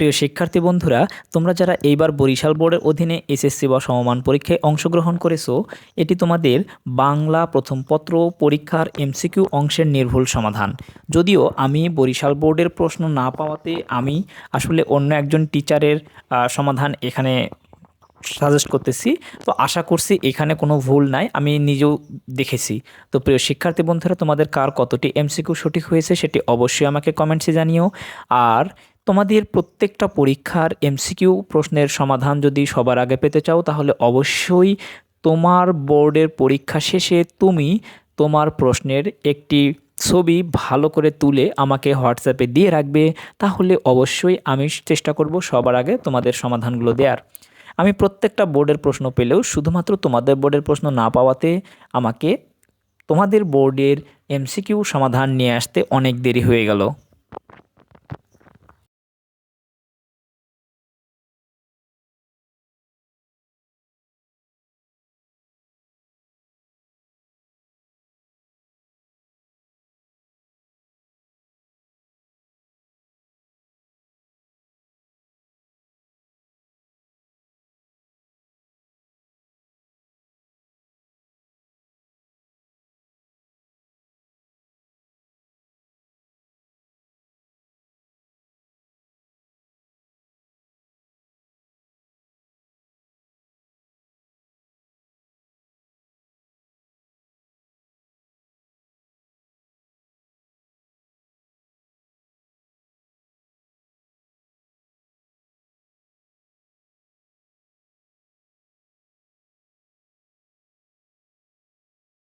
প্রিয় শিক্ষার্থী বন্ধুরা, তোমরা যারা এইবার বরিশাল বোর্ডের অধীনে এসএসসি বা সমমান পরীক্ষায় অংশগ্রহণ করেছ, এটি তোমাদের বাংলা প্রথম পত্র পরীক্ষার এমসিকিউ অংশের নির্ভুল সমাধান। যদিও আমি বরিশাল বোর্ডের প্রশ্ন না পাওয়াতে আমি আসলে অন্য একজন টিচারের সমাধান এখানে সাজেস্ট করতেছি। তো আশা করছি এখানে কোনো ভুল নাই, আমি নিজেও দেখেছি। তো প্রিয় শিক্ষার্থী বন্ধুরা, তোমাদের কার কতটি এমসিকিউ সঠিক হয়েছে সেটি অবশ্যই আমাকে কমেন্টসে জানিও। আর তোমাদের প্রত্যেকটা পরীক্ষার এমসিকিউ প্রশ্নের সমাধান যদি সবার আগে পেতে চাও, তাহলে অবশ্যই তোমার বোর্ডের পরীক্ষা শেষে তুমি তোমার প্রশ্নের একটি ছবি ভালো করে তুলে আমাকে হোয়াটসঅ্যাপে দিয়ে রাখবে। তাহলে অবশ্যই আমি চেষ্টা করব সবার আগে তোমাদের সমাধানগুলো দেওয়ার আমি প্রত্যেকটা বোর্ডের প্রশ্ন পেলেও শুধুমাত্র তোমাদের বোর্ডের প্রশ্ন না পাওয়াতে আমাকে তোমাদের বোর্ডের এমসিকিউ সমাধান নিয়ে আসতে অনেক দেরি হয়ে গেল।